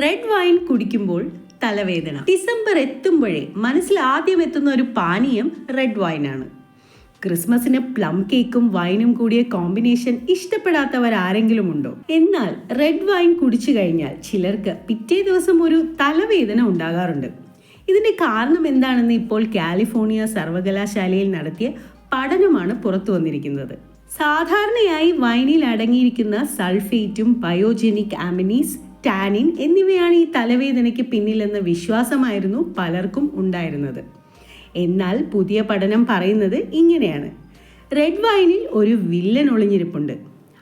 Red wine കുടിക്കുമ്പോൾ തലവേദന. December എത്തുമ്പോഴേ മനസ്സിൽ ആദ്യം എത്തുന്ന ഒരു പാനീയം റെഡ് വൈൻ ആണ്. ക്രിസ്മസിന് പ്ലം കേക്കും വൈനും കൂടിയ കോമ്പിനേഷൻ ഇഷ്ടപ്പെടാത്തവർ ആരെങ്കിലും ഉണ്ടോ? എന്നാൽ റെഡ് വൈൻ കുടിച്ചു കഴിഞ്ഞാൽ ചിലർക്ക് പിറ്റേ ദിവസം ഒരു തലവേദന ഉണ്ടാകാറുണ്ട്. ഇതിന്റെ കാരണം എന്താണെന്ന് ഇപ്പോൾ കാലിഫോർണിയ സർവകലാശാലയിൽ നടത്തിയ പഠനമാണ് പുറത്തു വന്നിരിക്കുന്നത്. സാധാരണയായി വൈനിൽ അടങ്ങിയിരിക്കുന്ന സൾഫേറ്റും ബയോജെനിക് ആമിനീസ് ടാനിൻ എന്നിവയാണ് ഈ തലവേദനയ്ക്ക് പിന്നിലെന്ന വിശ്വാസമായിരുന്നു പലർക്കും ഉണ്ടായിരുന്നത്. എന്നാൽ പുതിയ പഠനം പറയുന്നത് ഇങ്ങനെയാണ്. റെഡ് വൈനിൽ ഒരു വില്ലൻ ഒളിഞ്ഞിരിപ്പുണ്ട്.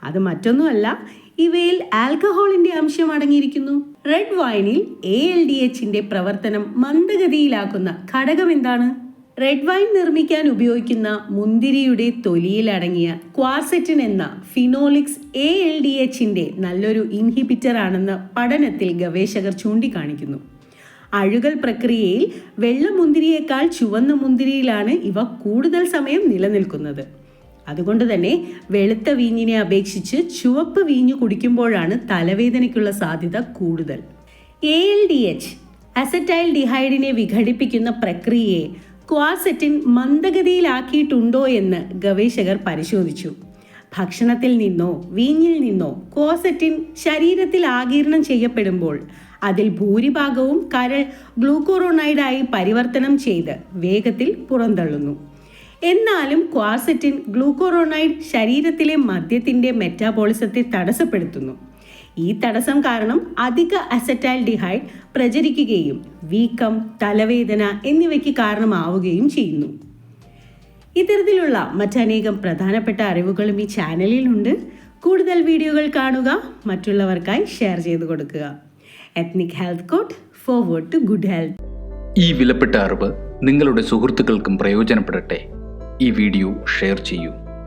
അത് മറ്റൊന്നുമല്ല ഇവയിൽ ആൽക്കഹോളിന്റെ അംശം അടങ്ങിയിരിക്കുന്നു. റെഡ് വൈനിൽ എ എൽ ഡി എച്ചിന്റെ പ്രവർത്തനം മന്ദഗതിയിലാക്കുന്ന ഘടകം എന്താണ് റെഡ് വൈൻ നിർമ്മിക്കാൻ ഉപയോഗിക്കുന്ന മുന്തിരിയുടെ തൊലിയിൽ അടങ്ങിയ ക്വാർസെറ്റിൻ എന്ന ഫിനോളിക്സ് എ എൽ ഡി എച്ചിന്റെ നല്ലൊരു ഇൻഹിബിറ്റർ ആണെന്ന് പഠനത്തിൽ ഗവേഷകർ ചൂണ്ടിക്കാണിക്കുന്നു. അഴുകൽ പ്രക്രിയയിൽ വെള്ള മുന്തിരിയേക്കാൾ ചുവന്ന മുന്തിരിയിലാണ് ഇവ കൂടുതൽ സമയം നിലനിൽക്കുന്നത്. അതുകൊണ്ട് തന്നെ വെളുത്ത വീഞ്ഞിനെ അപേക്ഷിച്ച് ചുവപ്പ് വീഞ്ഞു കുടിക്കുമ്പോഴാണ് തലവേദനയ്ക്കുള്ള സാധ്യത കൂടുതൽ. A L D H acetyl ഡിഹൈഡിനെ വിഘടിപ്പിക്കുന്ന പ്രക്രിയയെ ക്വാസെറ്റിൻ മന്ദഗതിയിലാക്കിയിട്ടുണ്ടോ എന്ന് ഗവേഷകർ പരിശോധിച്ചു. ഭക്ഷണത്തിൽ നിന്നോ വീഞ്ഞിൽ നിന്നോ ക്വാസെറ്റിൻ ശരീരത്തിൽ ആകീർണം ചെയ്യപ്പെടുമ്പോൾ അതിൽ ഭൂരിഭാഗവും കരൾ ഗ്ലൂക്കോറോണൈഡായി പരിവർത്തനം ചെയ്ത് വേഗത്തിൽ പുറന്തള്ളുന്നു. എന്നാലും ക്വാസെറ്റിൻ ഗ്ലൂക്കോറോണൈഡ് ശരീരത്തിലെ മദ്യത്തിന്റെ മെറ്റാബോളിസത്തെ തടസ്സപ്പെടുത്തുന്നു. ഈ തടസ്സം കാരണം അധിക അസറ്റൈൽ ഡിഹൈഡ് പ്രചരിക്കുകയും വീക്കം തലവേദന എന്നിവയ്ക്ക് കാരണമാവുകയും ചെയ്യുന്നു. ഇത്തരത്തിലുള്ള മറ്റനേകം പ്രധാനപ്പെട്ട അറിവുകളും ഈ ചാനലിലുണ്ട്. കൂടുതൽ വീഡിയോകൾ കാണുക മറ്റുള്ളവർക്കായി ഷെയർ ചെയ്തു കൊടുക്കുക. Ethnic health court forward to good health ഈ വിലപ്പെട്ട അറിവ് നിങ്ങളുടെ സുഹൃത്തുക്കൾക്കും പ്രയോജനപ്പെടട്ടെ. ഈ വീഡിയോ ഷെയർ ചെയ്യൂ.